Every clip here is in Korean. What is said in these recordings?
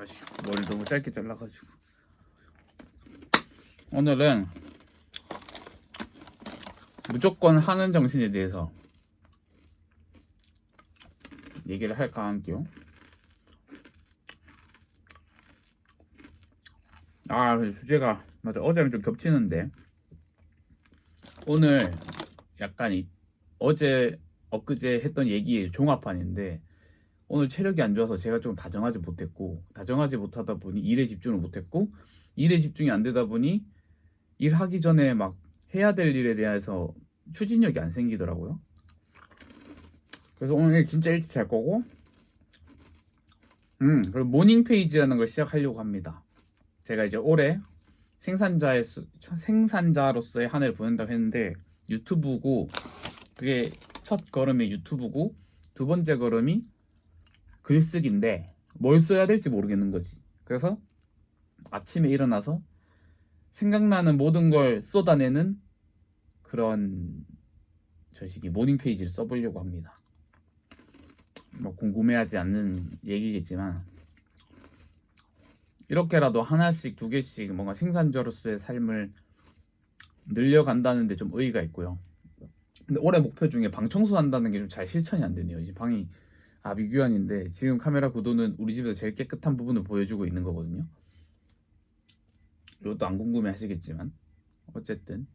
아씨 머리 너무 짧게 잘라가지고. 오늘은 무조건 하는 정신에 대해서 얘기를 할까 할게요. 아 주제가 맞아. 어제랑 좀 겹치는데. 오늘 약간 이 어제 엊그제 했던 얘기 종합판인데 오늘 체력이 안 좋아서 제가 좀 다정하지 못했고 다정하지 못하다 보니 일에 집중을 못했고 일에 집중이 안 되다 보니 일하기 전에 막 해야 될 일에 대해서 추진력이 안 생기더라고요. 그래서 오늘 진짜 일찍 잘 거고 음 그리고 모닝 페이지라는 걸 시작하려고 합니다. 제가 이제 올해 생산자의 수, 생산자로서의 한 해를 보낸다고 했는데 유튜브고 그게 첫 걸음이 유튜브고 두 번째 걸음이 글쓰기인데 뭘 써야 될지 모르겠는 거지. 그래서 아침에 일어나서 생각나는 모든 걸 쏟아내는 그런 저식이 모닝 페이지를 써보려고 합니다. 뭐 궁금해하지 않는 얘기겠지만 이렇게라도 하나씩 두 개씩 뭔가 생산자로서의 삶을 늘려간다는데 좀 의의가 있고요. 근데 올해 목표 중에 방 청소한다는 게 좀 잘 실천이 안 되네요. 지금 방이 아비규환인데 지금 카메라 구도는 우리 집에서 제일 깨끗한 부분을 보여주고 있는 거거든요. 이것도 안 궁금해 하시겠지만 어쨌든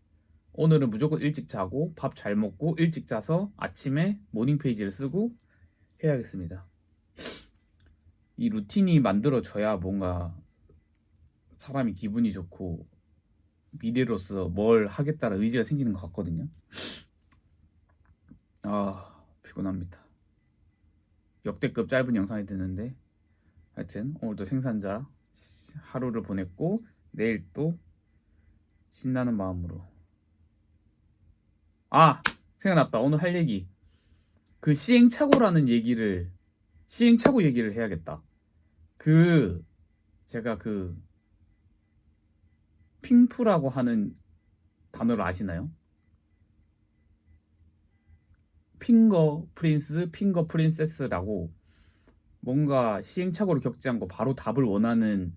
오늘은 무조건 일찍 자고 밥 잘 먹고 일찍 자서 아침에 모닝 페이지를 쓰고 해야겠습니다. 이 루틴이 만들어져야 뭔가 사람이 기분이 좋고 미래로서 뭘 하겠다는 의지가 생기는 것 같거든요. 아 피곤합니다. 역대급 짧은 영상이 되는데 하여튼 오늘도 생산자 하루를 보냈고 내일 또 신나는 마음으로. 아! 생각났다. 오늘 할 얘기. 그 시행착오라는 얘기를 시행착오 얘기를 해야겠다. 그 제가 그 핑프라고 하는 단어를 아시나요? 핑거 프린스, 핑거 프린세스라고 뭔가 시행착오를 겪지 않고 바로 답을 원하는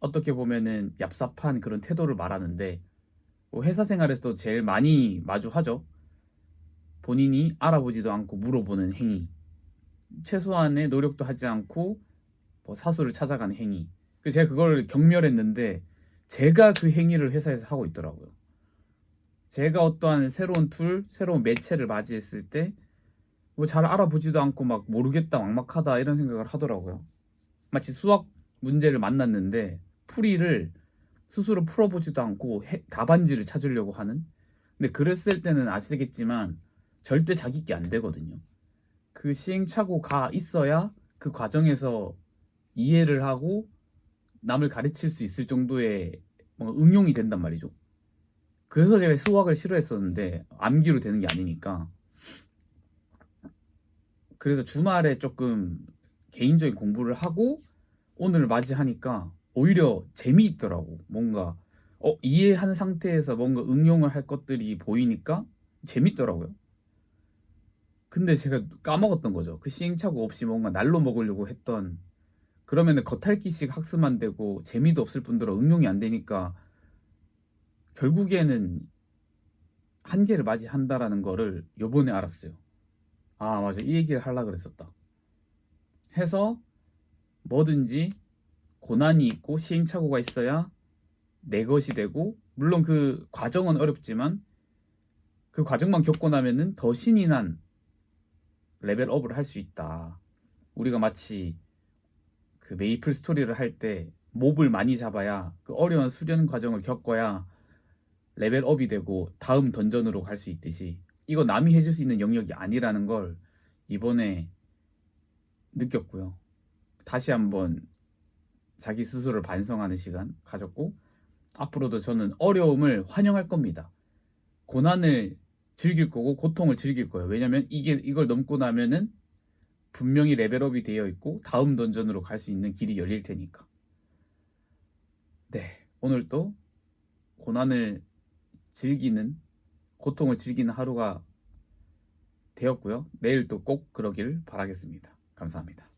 어떻게 보면은 얍삽한 그런 태도를 말하는데 뭐 회사 생활에서 제일 많이 마주하죠. 본인이 알아보지도 않고 물어보는 행위. 최소한의 노력도 하지 않고 뭐 사수를 찾아가는 행위. 그 제가 그걸 경멸했는데 제가 그 행위를 회사에서 하고 있더라고요. 제가 어떠한 새로운 툴, 새로운 매체를 맞이했을 때 뭐 잘 알아보지도 않고 막 모르겠다, 막막하다 이런 생각을 하더라고요. 마치 수학 문제를 만났는데 풀이를 스스로 풀어보지도 않고 해- 답안지를 찾으려고 하는. 근데 그랬을 때는 아시겠지만 절대 자기 게 안 되거든요. 그 시행착오가 있어야 그 과정에서 이해를 하고 남을 가르칠 수 있을 정도의 응용이 된단 말이죠. 그래서 제가 수학을 싫어했었는데 암기로 되는 게 아니니까. 그래서 주말에 조금 개인적인 공부를 하고 오늘을 맞이하니까 오히려 재미있더라고. 뭔가 어, 이해한 상태에서 뭔가 응용을 할 것들이 보이니까 재밌더라고요. 근데 제가 까먹었던 거죠. 그 시행착오 없이 뭔가 날로 먹으려고 했던 그러면은 겉핥기식 학습만 되고 재미도 없을 뿐더러 응용이 안 되니까 결국에는 한계를 맞이한다라는 거를 요번에 알았어요. 아, 맞아. 이 얘기를 하려고 그랬었다. 해서 뭐든지 고난이 있고 시행착오가 있어야 내 것이 되고 물론 그 과정은 어렵지만 그 과정만 겪고 나면은 더 신이 난 레벨업을 할 수 있다. 우리가 마치 그 메이플 스토리를 할 때 몹을 많이 잡아야 그 어려운 수련 과정을 겪어야 레벨업이 되고 다음 던전으로 갈 수 있듯이 이거 남이 해줄 수 있는 영역이 아니라는 걸 이번에 느꼈고요. 다시 한번 자기 스스로를 반성하는 시간 가졌고 앞으로도 저는 어려움을 환영할 겁니다. 고난을 즐길 거고 고통을 즐길 거예요. 왜냐면 이게 이걸 넘고 나면은 분명히 레벨업이 되어 있고 다음 던전으로 갈 수 있는 길이 열릴 테니까. 네, 오늘 또 고난을 즐기는 고통을 즐기는 하루가 되었고요. 내일 또꼭 그러길 바라겠습니다. 감사합니다.